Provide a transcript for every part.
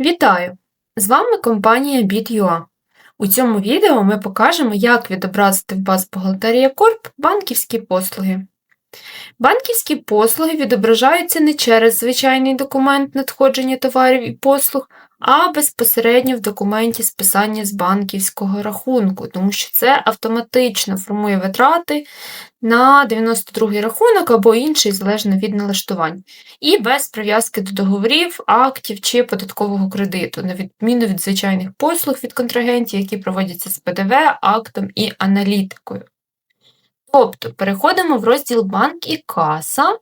Вітаю! З вами компанія BitUA. У цьому відео ми покажемо, як відобразити в баз Бухгалтерія Корп банківські послуги. Банківські послуги відображаються не через звичайний документ надходження товарів і послуг, а безпосередньо в документі списання з банківського рахунку, тому що це автоматично формує витрати на 92-й рахунок або інший, залежно від налаштувань, і без прив'язки до договорів, актів чи податкового кредиту, на відміну від звичайних послуг від контрагентів, які проводяться з ПДВ, актом і аналітикою. Тобто переходимо в розділ банк і каса,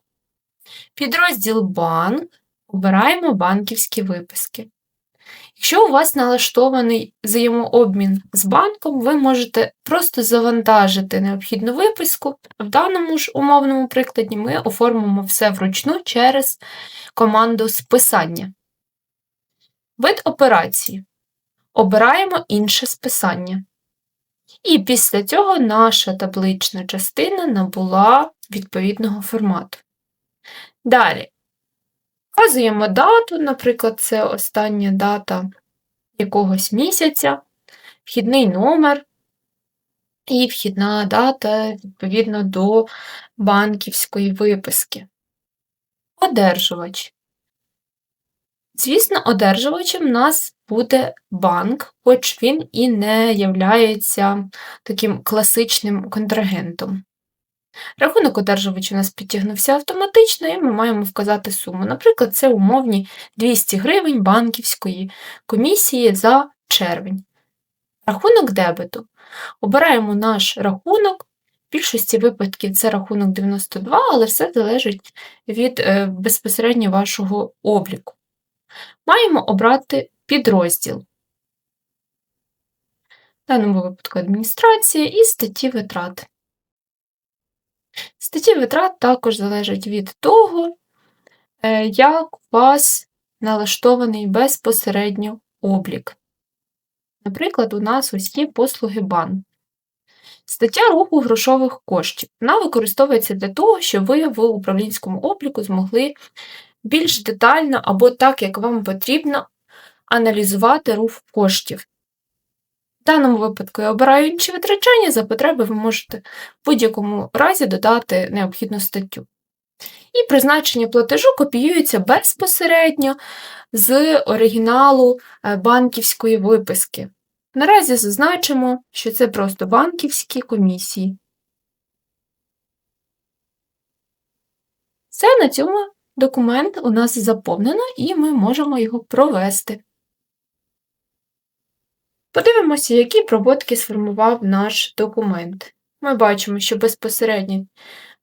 підрозділ банк, обираємо банківські виписки. Якщо у вас налаштований взаємообмін з банком, ви можете просто завантажити необхідну виписку. В даному ж умовному прикладі ми оформимо все вручну через команду списання. Вид операції. Обираємо інше списання. І після цього наша таблична частина набула відповідного формату. Далі вказуємо дату, наприклад, це остання дата якогось місяця, вхідний номер і вхідна дата відповідно до банківської виписки. Одержувач. Звісно, одержувачем у нас буде банк, хоч він і не являється таким класичним контрагентом. Рахунок одержувача у нас підтягнувся автоматично, і ми маємо вказати суму. Наприклад, це умовні 200 гривень банківської комісії за червень. Рахунок дебету. Обираємо наш рахунок. В більшості випадків це рахунок 92, але все залежить від е, безпосередньо вашого обліку. Маємо обрати підрозділ. В даному випадку адміністрація і статті витрат. Статті витрат також залежать від того, е, як у вас налаштований безпосередньо облік. Наприклад, у нас ось є послуги бан. Стаття руху грошових коштів. Вона використовується для того, щоб ви в управлінському обліку змогли більш детально або так, як вам потрібно, аналізувати рух коштів. Даному випадку я обираю інші витрачання, за потреби ви можете в будь-якому разі додати необхідну статтю. І призначення платежу копіюється безпосередньо з оригіналу е, банківської виписки. Наразі зазначимо, що це просто банківські комісії. Все на цьому документ у нас заповнено, і ми можемо його провести. Подивимося, які проводки сформував наш документ. Ми бачимо, що безпосередньо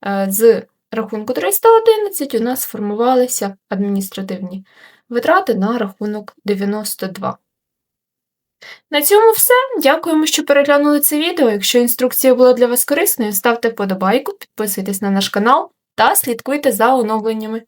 е, з рахунку 311 у нас сформувалися адміністративні витрати на рахунок 92. На цьому все. Дякуємо, що переглянули це відео. Якщо інструкція була для вас корисною, ставте вподобайку, підписуйтесь на наш канал та слідкуйте за оновленнями.